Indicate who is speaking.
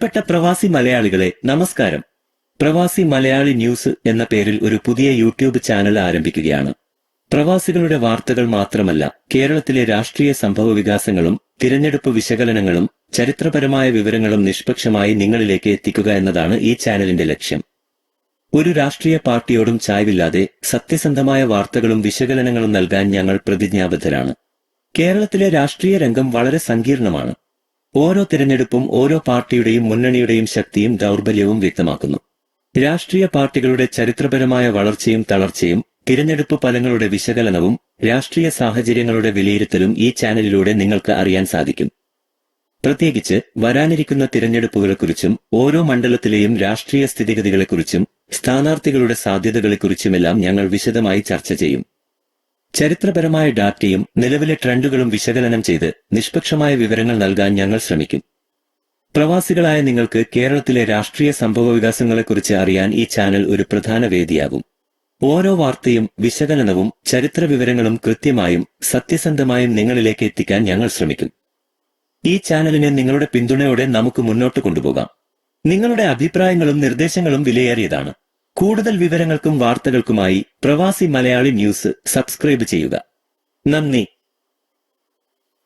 Speaker 1: പ്രിയപ്പെട്ട പ്രവാസി മലയാളികളെ നമസ്കാരം. പ്രവാസി മലയാളി ന്യൂസ് എന്ന പേരിൽ ഒരു പുതിയ യൂട്യൂബ് ചാനൽ ആരംഭിക്കുകയാണ്. പ്രവാസികളുടെ വാർത്തകൾ മാത്രമല്ല കേരളത്തിലെ രാഷ്ട്രീയ സംഭവ വികാസങ്ങളും തിരഞ്ഞെടുപ്പ് വിശകലനങ്ങളും ചരിത്രപരമായ വിവരങ്ങളും നിഷ്പക്ഷമായി നിങ്ങളിലേക്ക് എത്തിക്കുക എന്നതാണ് ഈ ചാനലിന്റെ ലക്ഷ്യം. ഒരു രാഷ്ട്രീയ പാർട്ടിയോടും ചായ്വില്ലാതെ സത്യസന്ധമായ വാർത്തകളും വിശകലനങ്ങളും നൽകാൻ ഞങ്ങൾ പ്രതിജ്ഞാബദ്ധരാണ്. കേരളത്തിലെ രാഷ്ട്രീയ രംഗം വളരെ സങ്കീർണമാണ്. ഓരോ തിരഞ്ഞെടുപ്പും ഓരോ പാർട്ടിയുടെയും മുന്നണിയുടെയും ശക്തിയും ദൗർബല്യവും വ്യക്തമാക്കുന്നു. രാഷ്ട്രീയ പാർട്ടികളുടെ ചരിത്രപരമായ വളർച്ചയും തളർച്ചയും തിരഞ്ഞെടുപ്പ് ഫലങ്ങളുടെ വിശകലനവും രാഷ്ട്രീയ സാഹചര്യങ്ങളുടെ വിലയിരുത്തലും ഈ ചാനലിലൂടെ നിങ്ങൾക്ക് അറിയാൻ സാധിക്കും. പ്രത്യേകിച്ച് വരാനിരിക്കുന്ന തിരഞ്ഞെടുപ്പുകളെക്കുറിച്ചും ഓരോ മണ്ഡലത്തിലെയും രാഷ്ട്രീയ സ്ഥിതിഗതികളെക്കുറിച്ചും സ്ഥാനാർത്ഥികളുടെ സാധ്യതകളെക്കുറിച്ചുമെല്ലാം ഞങ്ങൾ വിശദമായി ചർച്ച ചെയ്യും. ചരിത്രപരമായ ഡാറ്റയും നിലവിലെ ട്രെൻഡുകളും വിശകലനം ചെയ്ത് നിഷ്പക്ഷമായ വിവരങ്ങൾ നൽകാൻ ഞങ്ങൾ ശ്രമിക്കും. പ്രവാസികളായ നിങ്ങൾക്ക് കേരളത്തിലെ രാഷ്ട്രീയ സംഭവ വികാസങ്ങളെക്കുറിച്ച് അറിയാൻ ഈ ചാനൽ ഒരു പ്രധാന വേദിയാകും. ഓരോ വാർത്തയും വിശകലനവും ചരിത്ര വിവരങ്ങളും കൃത്യമായും സത്യസന്ധമായും നിങ്ങളിലേക്ക് എത്തിക്കാൻ ഞങ്ങൾ ശ്രമിക്കും. ഈ ചാനലിനെ നിങ്ങളുടെ പിന്തുണയോടെ നമുക്ക് മുന്നോട്ട് കൊണ്ടുപോകാം. നിങ്ങളുടെ അഭിപ്രായങ്ങളും നിർദ്ദേശങ്ങളും വിലയേറിയതാണ്. കൂടുതൽ വിവരങ്ങൾക്കും വാർത്തകൾക്കുമായി പ്രവാസി മലയാളി ന്യൂസ് സബ്സ്ക്രൈബ് ചെയ്യുക. നന്ദി.